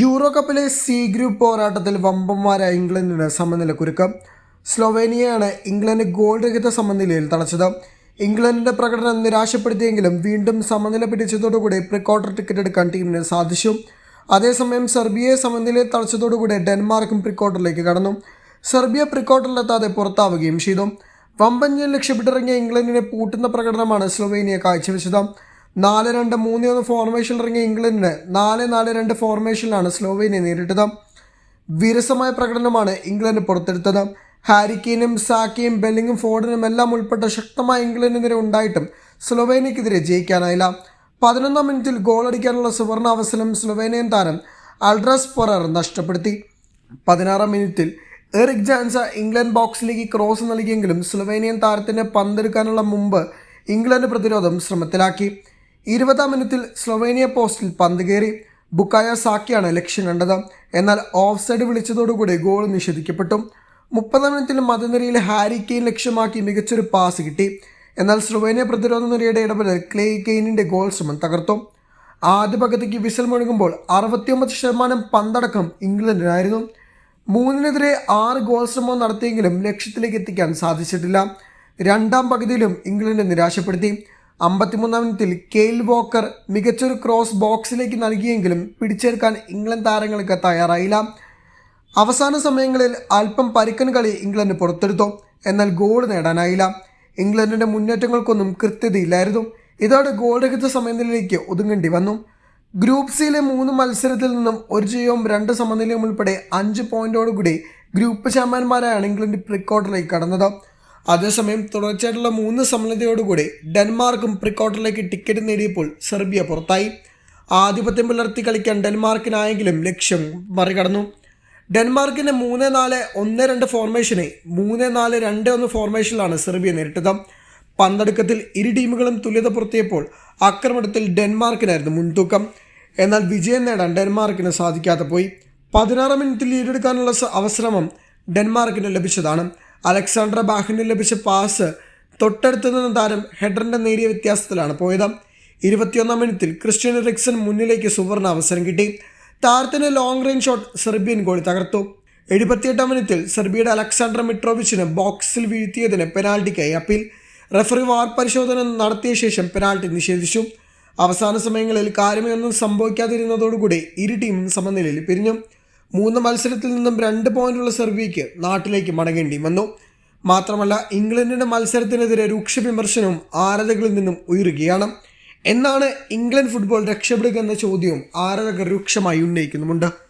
Euro കപ്പിലെ C group പോരാട്ടത്തിൽ വമ്പന്മാരായ ഇംഗ്ലണ്ടിന് സമനില കുരുക്കം സ്ലൊവേനിയയാണ് ഇംഗ്ലണ്ട് ഗോൾ രഹിത സമനിലയിൽ തളച്ചത്. ഇംഗ്ലണ്ടിന്റെ പ്രകടനം നിരാശപ്പെടുത്തിയെങ്കിലും വീണ്ടും സമനില പിടിച്ചതോടുകൂടി പ്രിക്വാർട്ടർ ടിക്കറ്റ് എടുക്കാൻ ടീമിന് സാധിച്ചു. അതേസമയം സെർബിയയെ സമനിലയിൽ തളച്ചതോടുകൂടി ഡെൻമാർക്കും പ്രിക്വാർട്ടറിലേക്ക് കടന്നു. സെർബിയ പ്രിക്വാർട്ടറിലെത്താതെ പുറത്താവുകയും ചെയ്തു. വമ്പൻ ലക്ഷ്യപ്പെട്ടിറങ്ങിയ ഇംഗ്ലണ്ടിനെ പൂട്ടുന്ന പ്രകടനമാണ് സ്ലൊവേനിയ കാഴ്ചവെച്ചത്. നാല് രണ്ട് മൂന്ന് ഒന്ന് ഫോർമേഷൻ ഇറങ്ങിയ ഇംഗ്ലണ്ടിന് നാല് നാല് രണ്ട് ഫോർമേഷനിലാണ് സ്ലോവേനിയ നേരിട്ടത്. വിരസമായ പ്രകടനമാണ് ഇംഗ്ലണ്ട് പുറത്തെടുത്തത്. ഹാരിക്കീനും സാക്കിയും ബെല്ലിങ്ങും ഫോർഡിനും എല്ലാം ഉൾപ്പെട്ട ശക്തമായ ഇംഗ്ലണ്ടിനെതിരെ ഉണ്ടായിട്ടും സ്ലൊവേനിയക്കെതിരെ ജയിക്കാനായില്ല. പതിനൊന്നാം മിനിറ്റിൽ ഗോളടിക്കാനുള്ള സുവർണ അവസരം സ്ലൊവേനിയൻ താരം അൾഡ്രസ് പൊറർ നഷ്ടപ്പെടുത്തി. പതിനാറാം മിനിറ്റിൽ എറിക് ജാൻസ ഇംഗ്ലണ്ട് ബോക്സിലേക്ക് ക്രോസ് നൽകിയെങ്കിലും സ്ലൊവേനിയൻ താരത്തിന് പന്തെടുക്കാനുള്ള മുമ്പ് ഇംഗ്ലണ്ട് പ്രതിരോധം ശ്രമത്തിലാക്കി. ഇരുപതാം മിനിറ്റിൽ സ്ലൊവേനിയ പോസ്റ്റിൽ പന്ത് കയറി. ബുക്കായ സാക്കിയാണ് ലക്ഷ്യം കണ്ടത്. എന്നാൽ ഓഫ് സൈഡ് വിളിച്ചതോടുകൂടി ഗോൾ നിഷേധിക്കപ്പെട്ടു. മുപ്പതാം മിനിറ്റിൽ മതനിരയിൽ ഹാരി കെയിൻ ലക്ഷ്യമാക്കി മികച്ചൊരു പാസ് കിട്ടി. എന്നാൽ സ്ലൊവേനിയ പ്രതിരോധ നിരയുടെ ഇടപെടൽ ക്ലേ കെയിനിന്റെ ഗോൾ ശ്രമം തകർത്തു. ആദ്യ പകുതിക്ക് വിസൽ മുഴങ്ങുമ്പോൾ അറുപത്തിയൊമ്പത് ശതമാനം പന്തടക്കം ഇംഗ്ലണ്ടിനായിരുന്നു. മൂന്നിനെതിരെ ആറ് ഗോൾ ശ്രമം നടത്തിയെങ്കിലും ലക്ഷ്യത്തിലേക്ക് എത്തിക്കാൻ സാധിച്ചിട്ടില്ല. രണ്ടാം പകുതിയിലും ഇംഗ്ലണ്ട് നിരാശപ്പെടുത്തി. അമ്പത്തിമൂന്നാം മിനിറ്റിൽ കെയിൽ വോക്കർ മികച്ചൊരു ക്രോസ് ബോക്സിലേക്ക് നൽകിയെങ്കിലും പിടിച്ചെടുക്കാൻ ഇംഗ്ലണ്ട് താരങ്ങൾക്ക് തയ്യാറായില്ല. അവസാന സമയങ്ങളിൽ അല്പം പരുക്കൻ കളി ഇംഗ്ലണ്ട് പുറത്തെടുത്തു. എന്നാൽ ഗോൾ നേടാനായില്ല. ഇംഗ്ലണ്ടിന്റെ മുന്നേറ്റങ്ങൾക്കൊന്നും കൃത്യതയില്ലായിരുന്നു. ഇതോടെ ഗോൾ രഹിത സമനിലയിലേക്ക് ഒതുങ്ങേണ്ടി വന്നു. ഗ്രൂപ്പ് സിയിലെ മൂന്ന് മത്സരത്തിൽ നിന്നും ഒരു ജയവും രണ്ട് സമനിലയും ഉൾപ്പെടെ അഞ്ച് പോയിന്റോടുകൂടി ഗ്രൂപ്പ് ചാമ്പ്യന്മാരായാണ് ഇംഗ്ലണ്ട് പ്രിക്കോട്ടറിലേക്ക് കടന്നത്. അതേസമയം തുടർച്ചയായിട്ടുള്ള മൂന്ന് സമനിലയോടുകൂടി ഡെൻമാർക്കും പ്രിക്വാർട്ടറിലേക്ക് ടിക്കറ്റ് നേടിയപ്പോൾ സെർബിയ പുറത്തായി. ആധിപത്യം പുലർത്തി കളിക്കാൻ ഡെൻമാർക്കിനായെങ്കിലും ലക്ഷ്യം മറികടന്നു. ഡെൻമാർക്കിന്റെ മൂന്ന് നാല് ഒന്ന് രണ്ട് ഫോർമേഷനെ മൂന്ന് നാല് രണ്ട് ഒന്ന് ഫോർമേഷനിലാണ് സെർബിയ നേരിട്ടത്. പന്തടുക്കത്തിൽ ഇരു ടീമുകളും തുല്യത പുറത്തിയപ്പോൾ ആക്രമണത്തിൽ ഡെൻമാർക്കിനായിരുന്നു മുൻതൂക്കം. എന്നാൽ വിജയം നേടാൻ ഡെൻമാർക്കിന് സാധിക്കാതെ പോയി. പതിനാറ് മിനിറ്റിൽ ലീഡെടുക്കാനുള്ള അവസരമം ഡെൻമാർക്കിന് ലഭിച്ചതാണ്. അലക്സാണ്ടർ ബാഹിന് ലഭിച്ച പാസ് തൊട്ടടുത്ത് നിന്ന താരം ഹെഡറിന്റെ നേരിയ വ്യത്യാസത്തിലാണ് പോയത്. ഇരുപത്തിയൊന്നാം മിനിറ്റിൽ ക്രിസ്ത്യൻ റിക്സൺ മുന്നിലേക്ക് സുവർണ അവസരം കിട്ടി. താരത്തിന് long range shot Serbian goalie തകർത്തു. എഴുപത്തിയെട്ടാം മിനിറ്റിൽ സെർബിയയുടെ അലക്സാണ്ടർ മിട്രോവിച്ചിന് ബോക്സിൽ വീഴ്ത്തിയതിന് പെനാൽറ്റിക്കായി അപ്പീൽ. റെഫറി വാർ പരിശോധന നടത്തിയ ശേഷം പെനാൽറ്റി നിഷേധിച്ചു. അവസാന സമയങ്ങളിൽ കാര്യമൊന്നും സംഭവിക്കാതിരുന്നതോടുകൂടി ഇരു ടീമും സമനിലയിൽ പിരിഞ്ഞു. മൂന്ന് മത്സരത്തിൽ നിന്നും രണ്ട് പോയിന്റുള്ള സെർബിയയ്ക്ക് നാട്ടിലേക്ക് മടങ്ങേണ്ടി വന്നു. മാത്രമല്ല ഇംഗ്ലണ്ടിന്റെ മത്സരത്തിനെതിരെ രൂക്ഷ വിമർശനവും ആരാധകരിൽ നിന്നും ഉയരുകയാണ്. എന്നാണ് ഇംഗ്ലണ്ട് ഫുട്ബോൾ രക്ഷപ്പെടുക എന്ന ചോദ്യവും ആരാധകർ രൂക്ഷമായി ഉന്നയിക്കുന്നുമുണ്ട്.